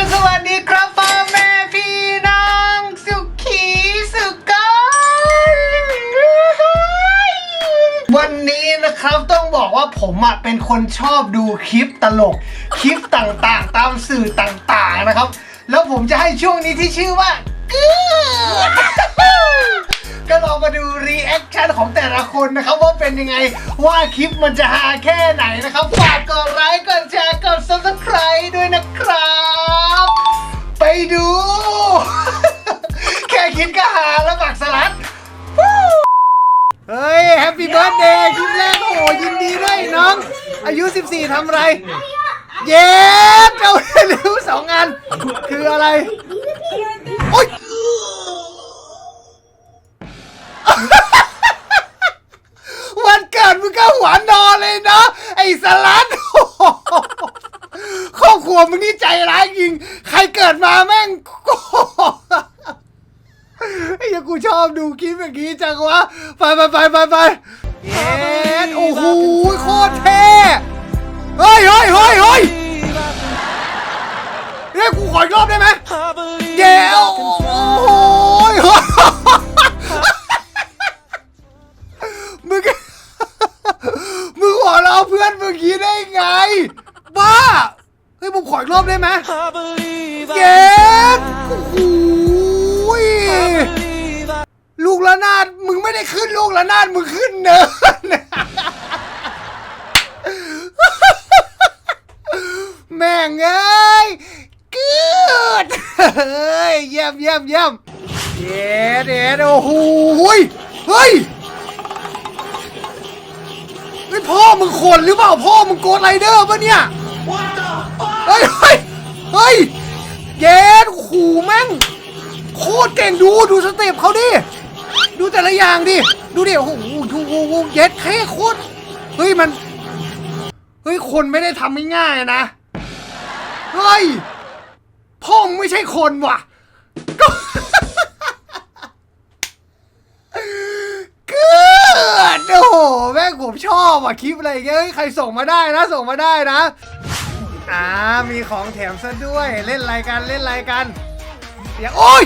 ก็สวัสดีครับพ่อแม่พี่น้องสุขีสุกนวันนี้นะครับต้องบอกว่าผมอะเป็นคนชอบดูคลิปตลก คลิปต่างๆ ตามสื่อต่างๆนะครับ แล้วผมจะให้ช่วงนี้ที่ชื่อว่ากือก็ลองมาดูรีแอคชั่นของแต่ละคนนะครับ ว่าเป็นยังไงว่าคลิปมันจะฮาแค่ไหนนะครับ ฝากกดไลค์กดแชร์กด subscribe อายุ14ทำอะไร เย้เจ้าลิ้วสองอัน คืออะไร โอ๊ยวันเกิดมึงก็หัวนอนเลยเนาะไอ้สลัดโอ้โหครอบครัวมึงนี่ใจร้ายจริง ใครเกิดมาแม่งไอ้ยังกูชอบดูคลิปอย่างนี้จังวะ ไปไปไปไปไปเย็ดโอ้โหโคตรเท่ เราเพื่อนเมื่อกี้ได้ไง บ้า เฮ้ยผมขออีกรอบได้ไหมเก็บโอ้โหยลูกละนาดมึงไม่ได้ขึ้นลูกละนาดมึงขึ้นเนินแม่งเอ้ยกึดเฮ้ยเยี่ยมเยี่ยมเยี่ยมเย็ดเย็ดโอ้โหเฮ้ย เฮ้ยพ่อมึงคนหรือเปล่าพ่อมึงโกดไรเดอร์ปะเนี่ยเฮ้ยเฮ้ยเฮ้ยเย็ดขู่แม่งโคตรเก่งดูดูสเต็ปเขาดิดูแต่ละอย่างดิดูดิโอ้โหดูโอ้โหเย็ดแค่โคตรเฮ้ยมันเฮ้ยคนไม่ได้ทำง่ายๆนะเฮ้ยพ่อมึงไม่ใช่คนว่ะ ก็ เกิดโอ้โหแม่งผม ชอบอะคลิปอะไรอย่างเงี้ยเฮ้ยใครส่งมาได้นะส่งมาได้นะอ่ามีของแถมซะด้วยเล่นอะไรกันเล่นอะไรกันเดี๋ยวโอ้ย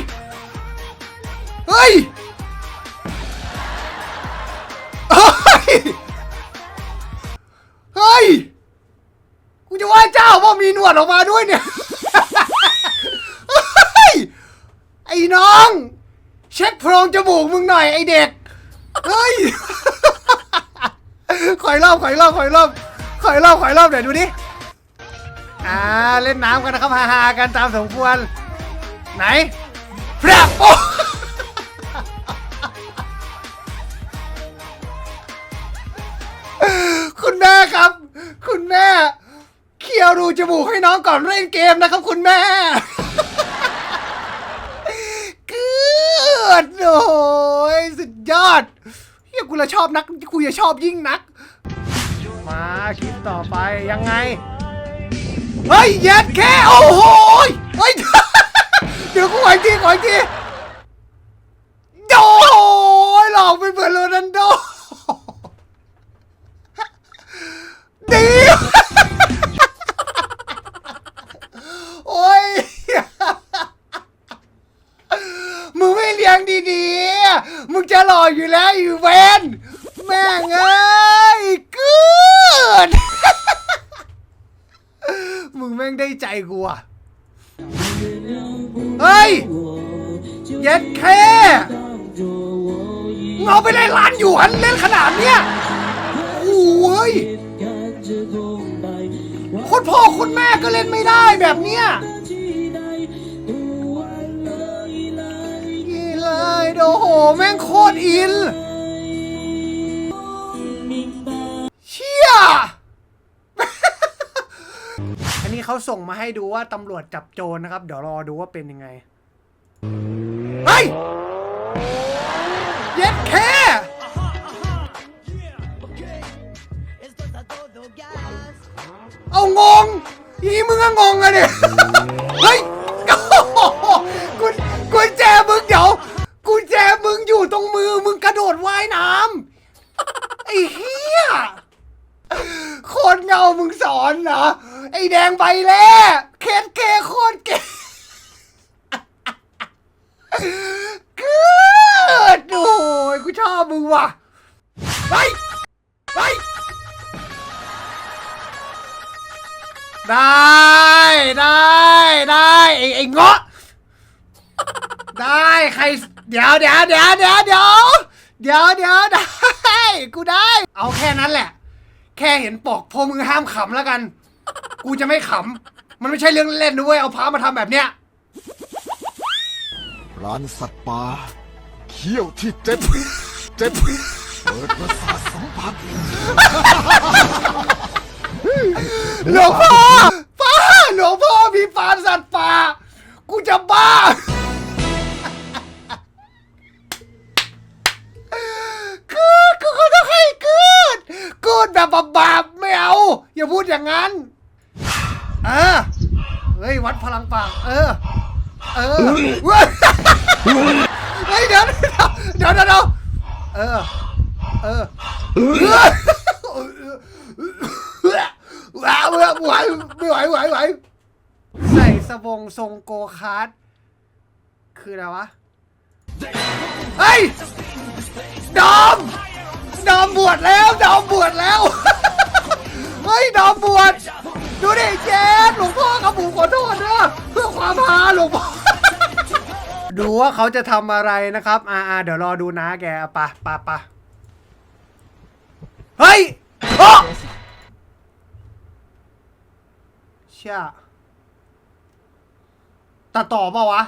เฮ้ยเฮ้ยเฮ้ยกูจะไหว้เจ้าเพรามีหนวดออกมาด้วยเนี่ยเฮ้ยไอ้น้อง เช็คโพรงจมูกมึงหน่อยไอเด็กเฮ้ย ขอยรอบขอยรอบขอยรอบขอยรอบขอยรอบเดี๋ยวดูดิอ่าเล่นน้ำกันนะครับฮาๆกันตามสมควร ไหนพระโอ้คุณแม่ครับ คุณแม่เคี่ยวรูจมูกให้น้องก่อนเล่นเกมนะครับ คุณแม่เกือดโอ้ยสุดยอดเฮียกูละชอบนักกูจะชอบยิ่งนัก มาคลิปต่อไปยังไง เฮ้ยเย็ดแค่โอ้โหเฮ้ยเดี๋ยวกูขออีกทีขออีกทีโอ้ยหลอกเป็นเหมือนโรนัลโดดีโอ้ยมึงไม่เลี้ยงดีๆ มึงจะหล่ออยู่แล้วอยู่เวนแม่งเอ้ย มึงแม่งได้ใจกูอะเฮ้ย เย็ดแค่มึงเอาไปเล่นร้านหยวนเล่นขนาดเนี้ยโอ้ยคนพ่อคนแม่ก็เล่นไม่ได้แบบเนี้ยอีเลยโอ้โห แม่งโคตรอิน เขาส่งมาให้ดูว่าตำรวจจับโจรนะครับ เดี๋ยวรอดูว่าเป็นยังไงเฮ้ยเย็ดแค่เอางงอีมึงก็งงอะเนี่ยเฮ้ย แดงไปแล้วเคสเกโคตรเก่งกิดโอ้ยกูชอบมึงว่ะไปไปได้ได้ได้ไอ้ไอ้เงาะได้ใครเดี๋ยวเดี๋ยวเดี๋ยวเดี๋ยวเดี๋ยวเดี๋ยวเดี๋ยวได้ กูได้ เอาแค่นั้นแหละ แค่เห็นปอกพอมึงห้ามขำแล้วกัน กูจะไม่ขำ มันไม่ใช่เรื่องเล่นด้วยเอาพามาทำแบบเนี้ย ร้านสัตว์ป่าเขี้ยวที่เจ็ดเจ็ดเปิดประสาทสัมผัสหลวงพ่อป้าหลวงพ่อมีฟาร์มสัตว์ป่า กูจะบ้า กูดกูก็ต้องให้กูดกูดแบบบาปๆไม่เอา อย่าพูดอย่างนั้น เออ เฮ้ย วัดพลังปาก เออ เออเว้ยเฮ้ยเดี๋ยวเดี๋ยวเดี๋ยวเดี๋ยวเออ เออว้าวไหวไม่ไหวไหวไหวใส่สบงทรงโกคาร์ดคืออะไรวะ เฮ้ย ดอม ดอมบวชแล้ว ดอมบวชแล้ว เฮ้ย ดอมบวช ดูดิเจนหลวงพ่อครับผมขอโทษนะเพื่อความฮาหลวงพ่อดูว่าเขาจะทำอะไรนะครับอ่าเดี๋ยวรอดูนะแกปะปะปะเฮ้ยโอเชี่ยตัดต่อเปล่าวะ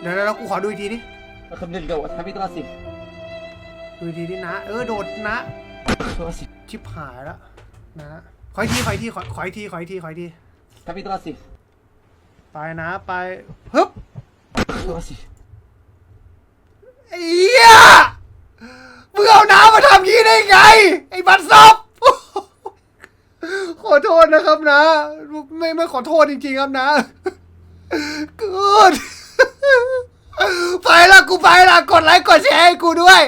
เดี๋ยวแล้วกูขอดูอีกทีดิคำนิงเกี่าทำใบทัพองสิดูอีกทีดินะ เออ โดดนะทัพสิ ชิบหายละนะฮขออีกทีขออีกทีขอขอีกทีขออีกทีขออีกที Capítulo 10. ไปนะไปฮึบ Capítulo ไอ้เหี้ยมึงเอาน้ำมาทำงี้ได้ไง ไอ้บัตรซบ ขอโทษนะครับนะ ไม่ไม่ขอโทษจริงๆครับนะกิไปละกูไปละกดไลค์กดแชร์ให้กูด้วย